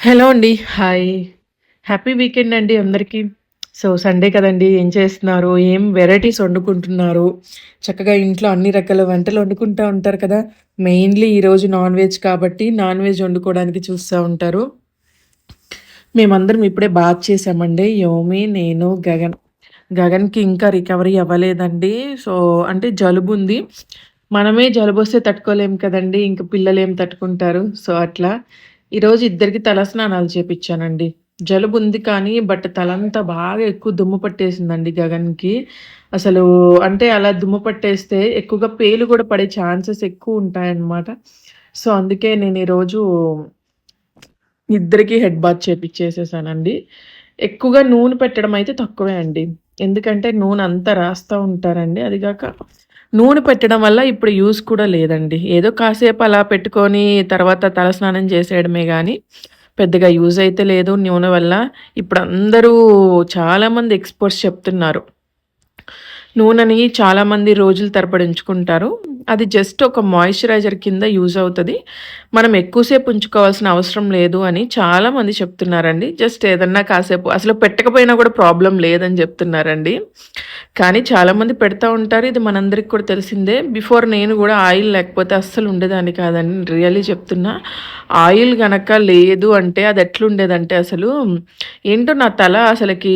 Hello అండి. Hi. Happy weekend అండి అందరికీ. సో, సండే కదండీ! ఏం చేస్తున్నారు? ఏం వెరైటీస్ వండుకుంటున్నారు? చక్కగా ఇంట్లో అన్ని రకాల వంటలు వండుకుంటా ఉంటారు కదా! మెయిన్‌లీ ఈరోజు నాన్ వెజ్ కాబట్టి నాన్ వెజ్ వండుకోవడానికి చూస్తూ ఉంటారు. మేమందరం ఇప్పుడే బాత్ చేసామండి యోమి, నేను, గగన్. గగన్‌కి ఇంకా రికవరీ అవ్వలేదండి. సో, అంటే జలుబు ఉంది మనమే జలుబు వస్తే తట్టుకోలేం కదండీ! పిల్లలు ఏం తట్టుకుంటారు. సో, అట్లా. ఈరోజు ఇద్దరికి తలస్నానాలు చేపిచ్చానండి. జలుబుంది కానీ, బట్ తలంతా బాగా ఎక్కువ దుమ్ము పట్టేసిందండి గగన్‌కి. అసలు అంటే అలా దుమ్ము పట్టేస్తే ఎక్కువగా పేలు కూడా పడే ఛాన్సెస్ ఎక్కువ ఉంటాయన్నమాట సో, అందుకే నేను ఈరోజు ఇద్దరికి హెడ్ బాత్ చేపిచ్చేసేసానండి. ఎక్కువగా నూనె పెట్టడం అయితే తక్కువే అండి. ఎందుకంటే నూనె అంతా రాస్తూ ఉంటారండి. అదిగాక నూనె పెట్టడం వల్ల ఇప్పుడు యూస్ కూడా లేదండి. ఏదో కాసేపు అలా పెట్టుకొని తర్వాత తలస్నానం చేసేయడమే కానీ పెద్దగా యూజ్ అయితే లేదు నూనె వల్ల. ఇప్పుడు అందరూ చాలామంది ఎక్స్‌పర్ట్స్ చెప్తున్నారు. నూనెని చాలామంది రోజుల తరబడి ఉంచుకుంటారు. అది జస్ట్ ఒక మాయిశ్చరైజర్ కింద యూజ్ అవుతుంది మనం ఎక్కువసేపు ఉంచుకోవాల్సిన అవసరం లేదు అని చాలామంది చెప్తున్నారండి. జస్ట్ ఏదన్నా కాసేపు అసలు పెట్టకపోయినా కూడా ప్రాబ్లం లేదని చెప్తున్నారండి. కానీ చాలామంది పెడతా ఉంటారు. ఇది మనందరికి కూడా తెలిసిందే. బిఫోర్ నేను కూడా ఆయిల్ లేకపోతే అస్సలు ఉండేదాన్ని కాదండి. రియల్లీ చెప్తున్నా. ఆయిల్ గనక లేదు అంటే అది ఎట్లుండేదంటే అసలు ఏంటో నా తల అసలకి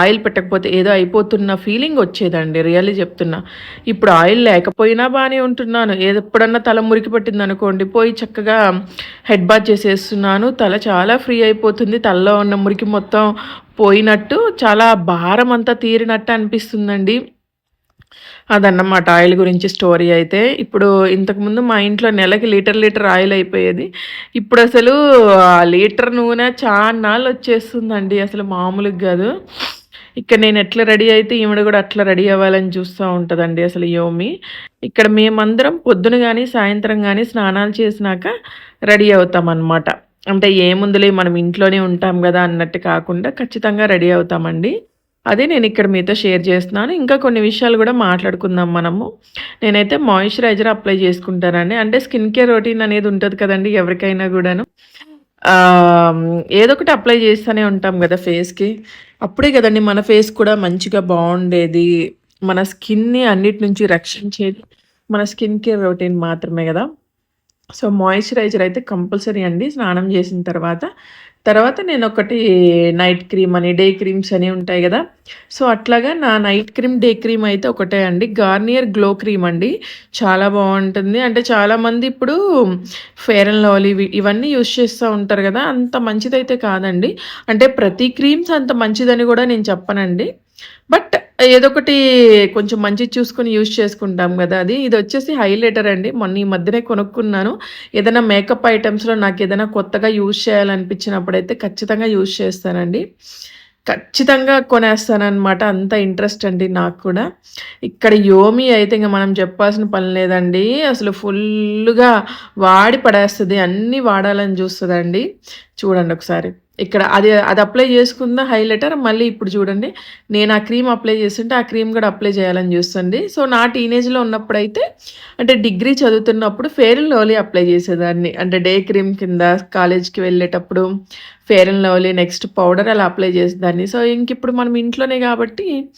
ఆయిల్ పెట్టకపోతే ఏదో అయిపోతున్న ఫీలింగ్ వచ్చేదండి. రియల్లీ చెప్తున్నా. ఇప్పుడు ఆయిల్ లేకపోయినా బాగానే ఉంటున్నాను. ఏది ఎప్పుడన్నా తల మురికి పట్టిందనుకోండి, పోయి చక్కగా హెడ్ బాత్ చేసేస్తున్నాను. తల చాలా ఫ్రీ అయిపోతుంది. తలలో ఉన్న మురికి మొత్తం పోయినట్టు, చాలా భారం అంతా తీరినట్టు అనిపిస్తుందండి. అదన్నమాట ఆయిల్ గురించి స్టోరీ అయితే. ఇప్పుడు ఇంతకుముందు మా ఇంట్లో నెలకి లీటర్, లీటర్ ఆయిల్ అయిపోయేది. ఇప్పుడు ఆ లీటర్ నూనె చాలా నాళ్ళు వచ్చేస్తుందండి అసలు మామూలుగా కాదు ఇక్కడ నేను ఎట్లా రెడీ అయితే ఈవిడ కూడా అట్లా రెడీ అవ్వాలని చూస్తూ ఉంటుందండి అసలు యోమి. ఇక్కడ మేమందరం పొద్దున కానీ సాయంత్రం కానీ స్నానాలు చేసినాక రెడీ అవుతామనమాట. అంటే ఏముందిలే మనం ఇంట్లోనే ఉంటాం కదా అన్నట్టు కాకుండా ఖచ్చితంగా రెడీ అవుతామండి. అదే నేను ఇక్కడ మీతో షేర్ చేస్తున్నాను. ఇంకా కొన్ని విషయాలు కూడా మాట్లాడుకుందాం మనము. నేనైతే మాయిశ్చరైజర్ అప్లై చేసుకుంటానండి. అంటే స్కిన్ కేర్ రొటీన్ అనేది ఉంటుంది కదండి ఎవరికైనా కూడాను ఏదో ఒకటి అప్లై చేస్తూనే ఉంటాం కదా ఫేస్‌కి. అప్పుడే కదండి మన ఫేస్ కూడా మంచిగా బాగుండేది మన స్కిన్‌ని అన్నిటి నుంచి రక్షించేది మన స్కిన్ కేర్ రొటీన్ మాత్రమే కదా సో, మాయిశ్చరైజర్ అయితే కంపల్సరీ అండి స్నానం చేసిన తర్వాత. తర్వాత నేనొకటి నైట్ క్రీమ్ అని, డే క్రీమ్స్ అని ఉంటాయి కదా సో, అట్లాగా నా నైట్ క్రీమ్, డే క్రీమ్ అయితే ఒకటే అండి. గార్నియర్ గ్లో క్రీమ్ అండి. చాలా బాగుంటుంది అంటే చాలామంది ఇప్పుడు ఫేర్ అండ్ లవ్లీ ఇవన్నీ యూజ్ చేస్తూ ఉంటారు కదా అంత మంచిదైతే కాదండి. అంటే ప్రతి క్రీమ్స్ అంత మంచిదని కూడా నేను చెప్పనండి. బట్ ఏదో ఒకటి కొంచెం మంచి చూసుకొని యూజ్ చేసుకుంటాం కదా అది. ఇది వచ్చేసి హైలైటర్ అండి. మొన్న ఈ మధ్యనే కొనుక్కున్నాను. ఏదైనా మేకప్ ఐటమ్స్లో నాకు ఏదైనా కొత్తగా యూజ్ చేయాలనిపించినప్పుడైతే ఖచ్చితంగా యూజ్ చేస్తానండి. ఖచ్చితంగా కొనేస్తానమాట అంత ఇంట్రెస్ట్ అండి నాకు కూడా. ఇక్కడ యోమి అయితే ఇంక మనం చెప్పాల్సిన పని లేదండి. అసలు ఫుల్లుగా వాడి పడేస్తుంది అన్నీ వాడాలని చూస్తుందండి చూడండి ఒకసారి. ఇక్కడ అది అది అప్లై చేసుకుందా హైలైటర్. మళ్ళీ ఇప్పుడు చూడండి. నేను ఆ క్రీమ్ అప్లై చేస్తుంటే, ఆ క్రీమ్ కూడా అప్లై చేయాలని చూస్తుంది. సో, నా టీనేజ్‌లో ఉన్నప్పుడైతే అంటే డిగ్రీ చదువుతున్నప్పుడు ఫేర్ అండ్ లవ్లీ అప్లై చేసేదాన్ని. అంటే డే క్రీమ్ కింద కాలేజ్‌కి వెళ్ళేటప్పుడు Fair and Lovely next powder అలా అప్లై చేసేదాన్ని. సో, ఇంకిప్పుడు మనం ఇంట్లోనే కాబట్టి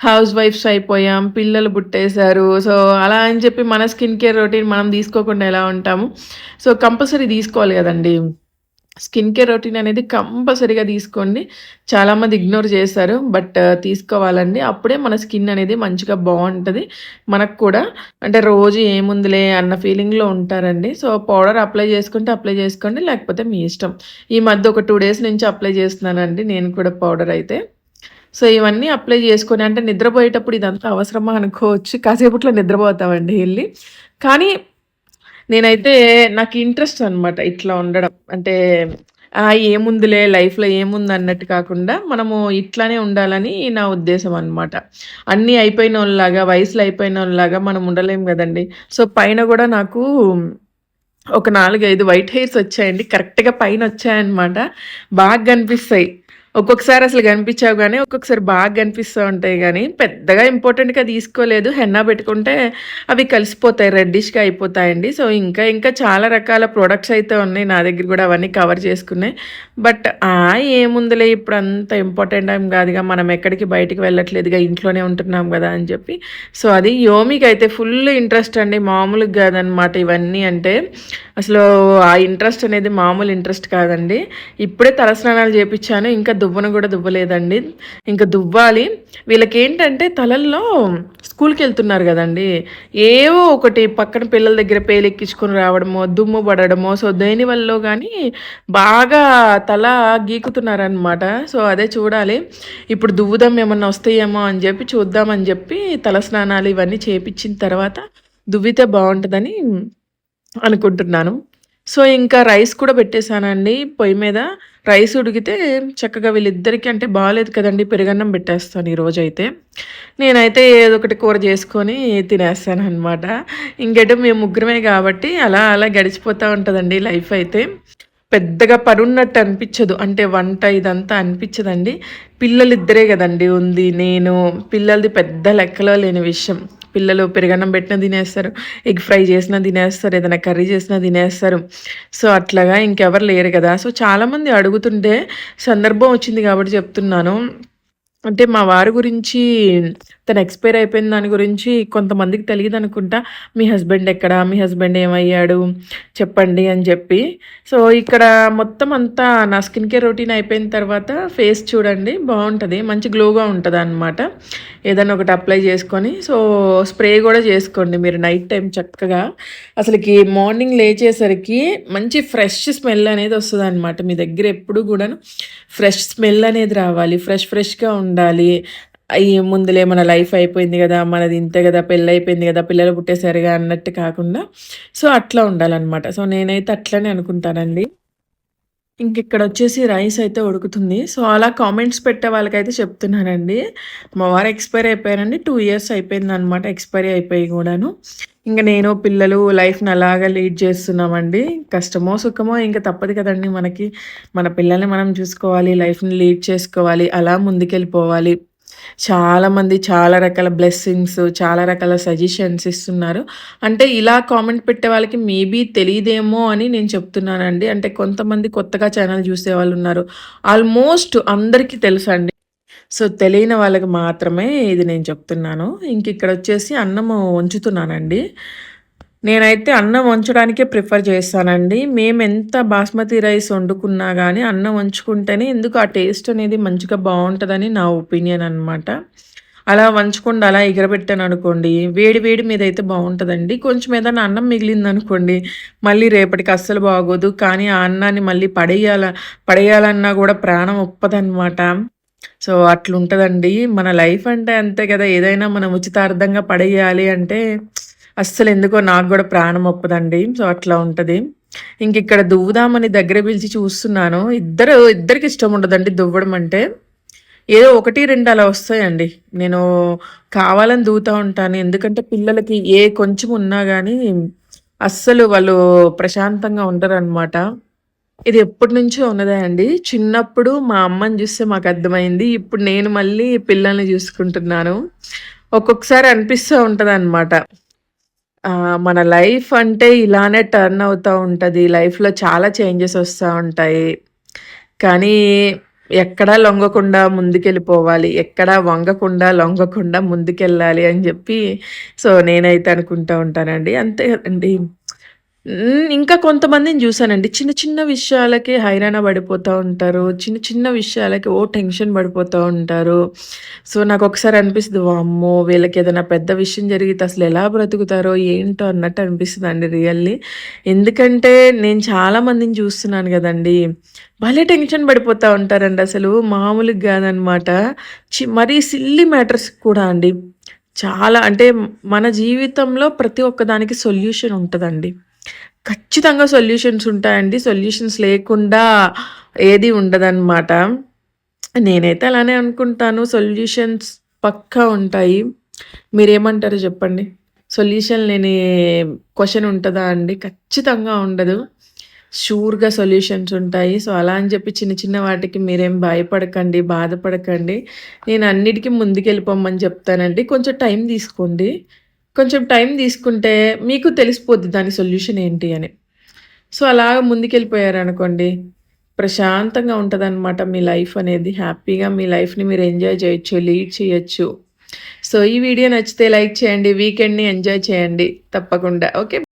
హౌస్ వైఫ్స్ అయిపోయాం. పిల్లలు పుట్టేసారు. సో, అలా అని చెప్పి మన స్కిన్ కేర్ రొటీన్ మనం తీసుకోకుండా ఎలా ఉంటాము. సో, కంపల్సరీ తీసుకోవాలి కదండీ స్కిన్ కేర్ రొటీన్ అనేది కంపల్సరీగా తీసుకోండి. చాలామంది ఇగ్నోర్ చేస్తారు. బట్ తీసుకోవాలండి. అప్పుడే మన స్కిన్ అనేది మంచిగా బాగుంటుంది మనకు కూడా అంటే రోజు ఏముందిలే అన్న ఫీలింగ్‌లో ఉంటారండి. సో, పౌడర్ అప్లై చేసుకుంటే అప్లై చేసుకోండి. లేకపోతే మీ ఇష్టం. ఈ మధ్య ఒక టూ డేస్ నుంచి అప్లై చేస్తున్నానండి నేను కూడా పౌడర్ అయితే. సో, ఇవన్నీ అప్లై చేసుకొని అంటే నిద్రపోయేటప్పుడు ఇదంతా అవసరమా అనుకోవచ్చు. కాసేపట్లో నిద్రపోతామండి వెళ్ళి కానీ నేనైతే నాకు ఇంట్రెస్ట్ అనమాట ఇట్లా ఉండడం. అంటే ఏముందిలే లైఫ్‌లో ఏముంది అన్నట్టు కాకుండా మనము ఇట్లానే ఉండాలని నా ఉద్దేశం అనమాట. అన్నీ అయిపోయినోళ్ళలాగా, వయసులో అయిపోయినోళ్ళలాగా మనం ఉండలేం కదండి సో, పైన కూడా నాకు ఒక 4, 5 వైట్ హెయిర్స్ వచ్చాయండి. కరెక్ట్‌గా పైన వచ్చాయన్నమాట బాగా కనిపిస్తాయి. ఒక్కొక్కసారి అసలు కనిపించావు కానీ ఒక్కొక్కసారి బాగా కనిపిస్తూ ఉంటాయి కానీ పెద్దగా ఇంపార్టెంట్గా తీసుకోలేదు. హెన్నా పెట్టుకుంటే అవి కలిసిపోతాయి రెడ్డిష్గా అయిపోతాయండి. సో ఇంకా ఇంకా చాలా రకాల ప్రొడక్ట్స్ అయితే ఉన్నాయి నా దగ్గర కూడా అవన్నీ కవర్ చేసుకున్నాయి. బట్ ఆ ఏముందిలే ఇప్పుడు అంత ఇంపార్టెంట్ ఏం కాదుగా. మనం ఎక్కడికి బయటికి వెళ్ళట్లేదుగా ఇంట్లోనే ఉంటున్నాం కదా అని చెప్పి. సో అది యోమికి అయితే ఫుల్ ఇంట్రెస్ట్ అండి. మామూలుగా కాదనమాట ఇవన్నీ అంటే. అసలు ఆ ఇంట్రెస్ట్ అనేది మామూలు ఇంట్రెస్ట్ కాదండి. ఇప్పుడే తలస్నానాలు చేపించాను. ఇంకా దువ్వను కూడా దువ్వలేదండి. ఇంకా దువ్వాలి. వీళ్ళకి ఏంటంటే తలల్లో స్కూల్కి వెళ్తున్నారు కదండి. ఏవో ఒకటి పక్కన పిల్లల దగ్గర పేలెక్కించుకొని రావడమో దుమ్ము పడడమో సో దేని వల్ల కానీ బాగా తల గీకుతున్నారనమాట సో అదే చూడాలి. ఇప్పుడు దువ్వుదాం ఏమన్నా వస్తాయేమో అని చెప్పి చూద్దామని చెప్పి తల స్నానాలు ఇవన్నీ చేపించిన తర్వాత దువ్వితే బాగుంటుందని అనుకుంటున్నాను. సో ఇంకా రైస్ కూడా పెట్టేశానండి పొయ్యి మీద. రైస్ ఉడికితే చక్కగా వీళ్ళిద్దరికీ అంటే బాగాలేదు కదండి పెరుగన్నం పెట్టేస్తాను ఈరోజు అయితే నేనైతే ఏదో ఒకటి కూర చేసుకొని తినేస్తాను అనమాట ఇంకేటో మేము ముగ్గురమే కాబట్టి అలా అలా గడిచిపోతూ ఉంటుందండి లైఫ్ అయితే. పెద్దగా పరున్నట్టు అనిపించదు అంటే వంట ఇదంతా అనిపించదండి. పిల్లలిద్దరే కదండి ఉంది నేను పిల్లలది పెద్ద లెక్కలో లేని విషయం. పిల్లలు పెరగన్నం పెట్టిన తినేస్తారు ఎగ్ ఫ్రై చేసినా తినేస్తారు ఏదైనా కర్రీ చేసినా తినేస్తారు. సో అట్లాగా ఇంకెవరు లేరు కదా. సో చాలామంది అడుగుతుంటే సందర్భం వచ్చింది కాబట్టి చెప్తున్నాను. అంటే మా వారి గురించి తను ఎక్స్పైర్ అయిపోయిన దాని గురించి కొంతమందికి తెలియదు అనుకుంటా. మీ హస్బెండ్ ఎక్కడ? మీ హస్బెండ్ ఏమయ్యాడు? చెప్పండి అని చెప్పి. సో ఇక్కడ మొత్తం అంతా నా స్కిన్ కేర్ రొటీన్ అయిపోయిన తర్వాత ఫేస్ చూడండి బాగుంటుంది. మంచి గ్లోగా ఉంటుంది అనమాట ఏదైనా ఒకటి అప్లై చేసుకొని. సో స్ప్రే కూడా చేసుకోండి మీరు నైట్ టైం చక్కగా. అసలుకి మార్నింగ్ లేచేసరికి మంచి ఫ్రెష్ స్మెల్ అనేది వస్తుంది అనమాట మీ దగ్గర ఎప్పుడు కూడాను ఫ్రెష్ స్మెల్ అనేది రావాలి. ఫ్రెష్ ఫ్రెష్గా ఉండాలి. ఉండాలి. ఈ ముందులే మన లైఫ్ అయిపోయింది కదా మనది ఇంతే కదా పెళ్ళి అయిపోయింది కదా పిల్లలు పుట్టేసరిగా అన్నట్టు కాకుండా సో అట్లా ఉండాలన్నమాట. సో నేనైతే అట్లనే అనుకుంటానండి. ఇంక ఇక్కడ వచ్చేసి రైస్ అయితే ఉడుకుతుంది. సో అలా కామెంట్స్ పెట్టే వాళ్ళకైతే చెప్తున్నానండి. మా వారు ఎక్స్పైరీ అయిపోయారండి. టూ ఇయర్స్ అయిపోయింది అనమాట ఎక్స్పైరీ అయిపోయి కూడాను. ఇంకా నేను పిల్లలు లైఫ్ని అలాగా లీడ్ చేస్తున్నామండి. కష్టమో సుఖమో ఇంకా తప్పదు కదండి మనకి. మన పిల్లల్ని మనం చూసుకోవాలి లైఫ్ని లీడ్ చేసుకోవాలి అలా ముందుకెళ్ళిపోవాలి. చాలామంది చాలా రకాల బ్లెస్సింగ్స్ చాలా రకాల సజెషన్స్ ఇస్తున్నారు. అంటే ఇలా కామెంట్ పెట్టే వాళ్ళకి మేబీ తెలియదేమో అని నేను చెప్తున్నానండి. అంటే కొంతమంది కొత్తగా ఛానల్ చూసే వాళ్ళు ఉన్నారు. ఆల్మోస్ట్ అందరికీ తెలుసండి. సో తెలియని వాళ్ళకి మాత్రమే ఇది నేను చెప్తున్నాను. ఇంక ఇక్కడ వచ్చేసి అన్నము ఉంచుతున్నానండి నేనైతే అన్నం వంచడానికే ప్రిఫర్ చేస్తానండి. మేము ఎంత బాస్మతి రైస్ వండుకున్నా కానీ అన్నం వంచుకుంటేనే ఎందుకు ఆ టేస్ట్ అనేది మంచిగా బాగుంటుందని నా ఒపీనియన్ అనమాట అలా వంచకుండా అలా ఎగరబెట్టాను అనుకోండి వేడి వేడి మీద అయితే బాగుంటుందండి. కొంచెం ఏదైనా అన్నం మిగిలింది అనుకోండి మళ్ళీ రేపటికి అస్సలు బాగోదు. కానీ ఆ అన్నాన్ని మళ్ళీ పడేయాల పడేయాలన్నా కూడా ప్రాణం ఒప్పదనమాట సో అట్లుంటుందండి. మన లైఫ్ అంటే అంతే కదా ఏదైనా మనం ఉచితార్థంగా పడేయాలి అంటే అస్సలు ఎందుకో నాకు కూడా ప్రాణం ఒప్పదండి. సో అట్లా ఉంటుంది. ఇంక ఇక్కడ దువ్వుదామని దగ్గర పిలిచి చూస్తున్నాను. ఇద్దరు ఇద్దరికి ఇష్టం ఉండదండి దువ్వడం అంటే. ఏదో ఒకటి రెండు అలా వస్తాయండి. నేను కావాలని దూతా ఉంటాను. ఎందుకంటే పిల్లలకి ఏ కొంచెం ఉన్నా కానీ అస్సలు వాళ్ళు ప్రశాంతంగా ఉండరు అనమాట ఇది ఎప్పటి నుంచో ఉన్నదే అండి చిన్నప్పుడు మా అమ్మని చూస్తే మాకు అర్థమైంది ఇప్పుడు నేను మళ్ళీ పిల్లల్ని చూసుకుంటున్నాను ఒక్కొక్కసారి అనిపిస్తూ ఉంటుంది అనమాట మన లైఫ్ అంటే ఇలానే టర్న్ అవుతూ ఉంటుంది లైఫ్‌లో చాలా చేంజెస్ వస్తూ ఉంటాయి. కానీ ఎక్కడా లొంగకుండా ముందుకెళ్ళిపోవాలి. ఎక్కడా వంగకుండా, లొంగకుండా ముందుకెళ్ళాలి అని చెప్పి సో, నేనైతే అనుకుంటూ ఉంటానండి. అంతే కదండీ! ఇంకా కొంతమందిని చూసానండి. చిన్న చిన్న విషయాలకి హైరాణ పడిపోతూ ఉంటారు. చిన్న చిన్న విషయాలకి ఓ టెన్షన్ పడిపోతూ ఉంటారు. సో, నాకు ఒకసారి అనిపిస్తుంది వామ్మో! వీళ్ళకి ఏదైనా పెద్ద విషయం జరిగితే అసలు ఎలా బ్రతుకుతారో ఏంటో అన్నట్టు అనిపిస్తుంది అండి రియల్లీ. ఎందుకంటే నేను చాలామందిని చూస్తున్నాను కదండీ భలే టెన్షన్ పడిపోతూ ఉంటారండి అసలు మామూలుగా కాదనమాట. చి మరీ సిల్లీ మ్యాటర్స్ కూడా అండి. చాలా అంటే మన జీవితంలో ప్రతి ఒక్కదానికి సొల్యూషన్ ఉంటుందండి ఖచ్చితంగా సొల్యూషన్స్ ఉంటాయండి. సొల్యూషన్స్ లేకుండా ఏది ఉండదన్నమాట నేనైతే అలానే అనుకుంటాను. సొల్యూషన్స్ పక్కా ఉంటాయి. మీరేమంటారో చెప్పండి? సొల్యూషన్ లేని క్వశ్చన్ ఉంటుందా అండి? ఖచ్చితంగా ఉండదు. షూర్గా సొల్యూషన్స్ ఉంటాయి సో అలా అని చెప్పి చిన్న చిన్న వాటికి మీరేం భయపడకండి బాధపడకండి నేను అన్నిటికీ ముందుకెళ్ళిపోమని చెప్తానండి కొంచెం టైం తీసుకోండి కొంచెం టైం తీసుకుంటే మీకు తెలిసిపోద్ది దాని సొల్యూషన్ ఏంటి అని. సో అలాగ ముందుకెళ్ళిపోయారనుకోండి ప్రశాంతంగా ఉంటుందన్నమాట మీ లైఫ్ అనేది. హ్యాపీగా మీ లైఫ్ని మీరు ఎంజాయ్ చేయొచ్చు లీడ్ చేయొచ్చు. సో ఈ వీడియో నచ్చితే లైక్ చేయండి వీకెండ్ని ఎంజాయ్ చేయండి తప్పకుండా. ఓకే